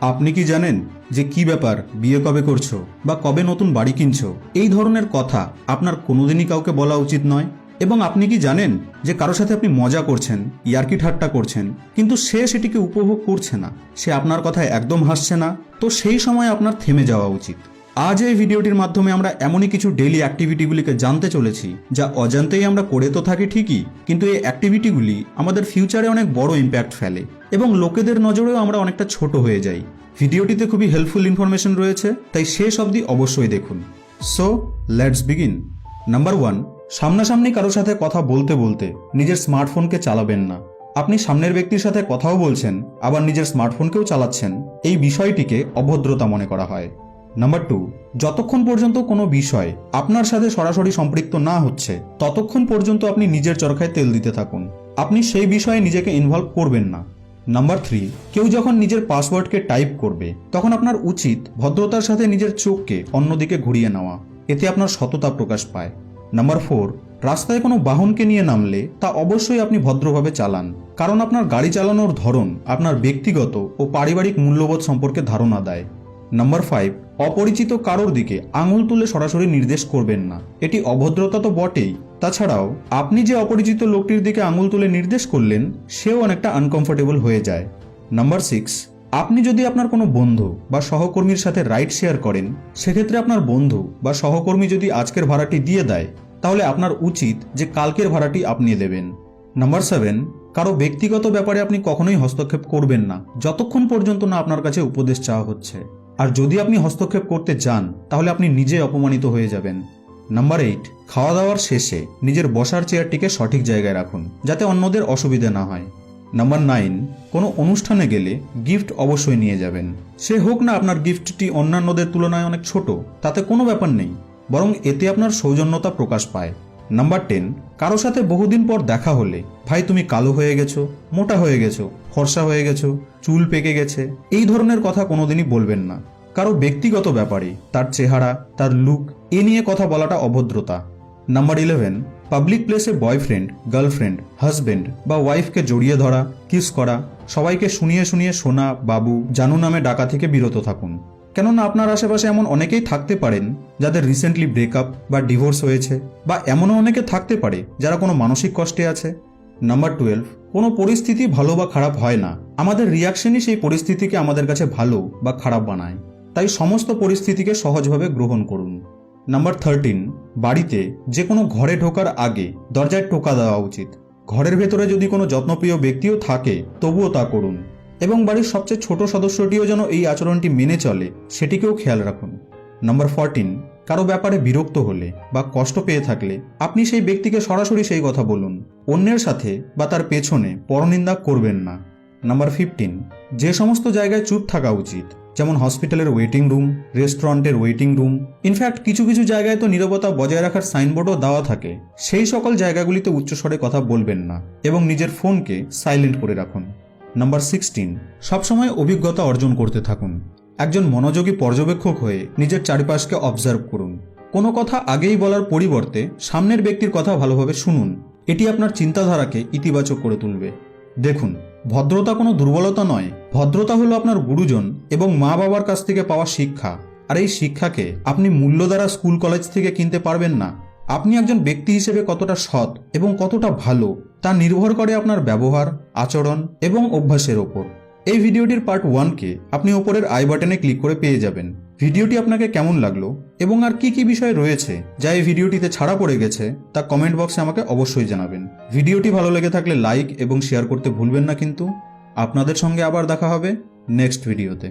আপনি কি জানেন যে কি ব্যাপার বিয়ে কবে করছ বা কবে নতুন বাড়ি কিনছো? এই ধরনের কথা আপনার কোনোদিনই কাউকে বলা উচিত নয়। এবং আপনি কি জানেন যে কারোর সাথে আপনি মজা করছেন, ইয়ার্কি ঠাট্টা করছেন, কিন্তু সে সেটিকে উপভোগ করছে না। সে আপনার কথায় একদম হাসছে না। তো সেই সময় আপনার থেমে যাওয়া উচিত। আজ এই ভিডিওটির মাধ্যমে আমরা এমনই কিছু ডেইলি অ্যাক্টিভিটিগুলিকে জানতে চলেছি, যা অজান্তেই আমরা করে তো থাকি ঠিকই, কিন্তু এই অ্যাক্টিভিটিগুলি আমাদের ফিউচারে অনেক বড় ইম্প্যাক্ট ফেলে এবং লোকেদের নজরেও আমরা অনেকটা ছোট হয়ে যাই। ভিডিওটিতে খুবই হেল্পফুল ইনফরমেশন রয়েছে, তাই শেষ অবধি অবশ্যই দেখুন। So let's begin number one সামনাসামনি কারোর সাথে কথা বলতে বলতে নিজের স্মার্টফোনকে চালাবেন না। আপনি সামনের ব্যক্তির সাথে কথাও বলছেন, আবার নিজের স্মার্টফোনকেও চালাচ্ছেন। এই বিষয়টিকে অভদ্রতা মনে করা হয়। নাম্বার টু যতক্ষণ পর্যন্ত কোনো বিষয় আপনার সাথে সরাসরি সম্পৃক্ত না হচ্ছে, ততক্ষণ পর্যন্ত আপনি নিজের চরখায় তেল দিতে থাকুন। আপনি সেই বিষয়ে নিজেকে ইনভলভ করবেন না। নাম্বার থ্রি কেউ যখন নিজের পাসওয়ার্ডকে টাইপ করবে, তখন আপনার উচিত ভদ্রতার সাথে নিজের চোখকে অন্যদিকে ঘুরিয়ে নেওয়া। এতে আপনার সততা প্রকাশ পায়। নাম্বার ফোর রাস্তায় কোনো বাহনকে নিয়ে নামলে তা অবশ্যই আপনি ভদ্রভাবে চালান। কারণ আপনার গাড়ি চালানোর ধরন আপনার ব্যক্তিগত ও পারিবারিক মূল্যবোধ সম্পর্কে ধারণা দেয়। নাম্বার ফাইভ অপরিচিত কারোর দিকে আঙুল তুলে সরাসরি নির্দেশ করবেন না। এটি অভদ্রতা তো বটেই। তাছাড়াও, আপনি যে অপরিচিত লোকটির দিকে আঙুল তুলে নির্দেশ করলেন, সেও অনেকটা আনকমফোর্টেবল হয়ে যায়। নাম্বার সিক্স আপনি যদি আপনার কোনো বন্ধু বা সহকর্মীর সাথে রাইড শেয়ার করেন, সেক্ষেত্রে আপনার বন্ধু বা সহকর্মী যদি আজকের ভাড়াটি দিয়ে দেয়, তাহলে আপনার উচিত যে কালকের ভাড়াটি আপনি দেবেন। নাম্বার সেভেন কারও ব্যক্তিগত ব্যাপারে আপনি কখনোই হস্তক্ষেপ করবেন না, যতক্ষণ পর্যন্ত না আপনার কাছে উপদেশ চাওয়া হচ্ছে। আর যদি আপনি হস্তক্ষেপ করতে চান তাহলে আপনি নিজে অপমানিত হয়ে যাবেন। নাম্বার এইট খাওয়া দাওয়ার শেষে নিজের বসার চেয়ারটিকে সঠিক জায়গায় রাখুন, যাতে অন্যদের অসুবিধে না হয়। নাম্বার নাইন কোনো অনুষ্ঠানে গেলে গিফট অবশ্যই নিয়ে যাবেন। সে হোক না আপনার গিফটটি অন্যান্যদের তুলনায় অনেক ছোট, তাতে কোনো ব্যাপার নেই। বরং এতে আপনার সৌজন্যতা প্রকাশ পায়। নাম্বার টেন কারও সাথে বহুদিন পর দেখা হলে, ভাই, তুমি কালো হয়ে গেছো, মোটা হয়ে গেছো, ফর্সা হয়ে গেছো, চুল পেকে গেছে। এই ধরনের কথা কোনোদিনই বলবেন না। কারও ব্যক্তিগত ব্যাপারে, তার চেহারা, তার লুক এ নিয়ে কথা বলাটা অভদ্রতা। নাম্বার ইলেভেন পাবলিক প্লেসে বয়ফ্রেন্ড গার্লফ্রেন্ড হাজবেন্ড বা ওয়াইফকে জড়িয়ে ধরা কিস করা, সবাইকে শুনিয়ে শুনিয়ে শোনা বাবু, জানু নামে ডাকা থেকে বিরত থাকুন। কেননা আপনার আশেপাশে এমন অনেকেই থাকতে পারেন যাদের রিসেন্টলি ব্রেকআপ বা ডিভোর্স হয়েছে বা এমনও অনেকে থাকতে পারে যারা কোনো মানসিক কষ্টে আছে। নাম্বার টুয়েলভ কোনো পরিস্থিতি ভালো বা খারাপ হয় না। আমাদের রিয়াকশনই সেই পরিস্থিতিকে আমাদের কাছে ভালো বা খারাপ বানায়। তাই সমস্ত পরিস্থিতিকে সহজভাবে গ্রহণ করুন। নাম্বার থার্টিন বাড়িতে যে কোনো ঘরে ঢোকার আগে দরজায় টোকা দেওয়া উচিত। ঘরের ভেতরে যদি কোনো যত্নপ্রিয় ব্যক্তিও থাকে, তবুও তা করুন। এবং বাড়ির সবচেয়ে ছোট সদস্যটিও যেন এই আচরণটি মেনে চলে, সেটিকেও খেয়াল রাখুন। নাম্বার ফরটিন কারও ব্যাপারে বিরক্ত হলে বা কষ্ট পেয়ে থাকলে আপনি সেই ব্যক্তিকে সরাসরি সেই কথা বলুন। অন্যের সাথে বা তার পেছনে পরনিন্দা করবেন না। নাম্বার ফিফটিন যে সমস্ত জায়গায় চুপ থাকা উচিত, যেমন হসপিটালের ওয়েটিং রুম রেস্টুরেন্টের ওয়েটিং রুম ইনফ্যাক্ট কিছু কিছু জায়গায় তো নীরবতা বজায় রাখার সাইনবোর্ডও দেওয়া থাকে। সেই সকল জায়গাগুলিতে উচ্চস্বরে কথা বলবেন না এবং নিজের ফোনকে সাইলেন্ট করে রাখুন। নাম্বার সিক্সটিন সবসময় অভিজ্ঞতা অর্জন করতে থাকুন। একজন মনোযোগী পর্যবেক্ষক হয়ে নিজের চারিপাশকে অবজার্ভ করুন। কোনো কথা আগেই বলার পরিবর্তে সামনের ব্যক্তির কথা ভালোভাবে শুনুন। এটি আপনার চিন্তাধারাকে ইতিবাচক করে তুলবে। দেখুন, ভদ্রতা কোনো দুর্বলতা নয়। ভদ্রতা হলো আপনার গুরুজন এবং মা বাবার কাছ থেকে পাওয়া শিক্ষা। আর এই শিক্ষাকে আপনি মূল্য দ্বারা স্কুল কলেজ থেকে কিনতে পারবেন না। আপনি একজন ব্যক্তি হিসেবে কতটা সৎ এবং কতটা ভালো তা নির্ভর করে আপনার ব্যবহার, আচরণ এবং অভ্যাসের ওপর। এই ভিডিওটির পার্ট ওয়ানকে আপনি ওপরের আই বাটনে ক্লিক করে পেয়ে যাবেন। ভিডিওটি আপনাকে কেমন লাগল এবং আর কি কি বিষয় রয়েছে যা এই ভিডিওটিতে ছাড়া পড়ে গেছে তা কমেন্ট বক্সে আমাকে অবশ্যই জানাবেন। ভিডিওটি ভালো লেগে থাকলে লাইক এবং শেয়ার করতে ভুলবেন না কিন্তু। আপনাদের সঙ্গে আবার দেখা হবে নেক্সট ভিডিওতে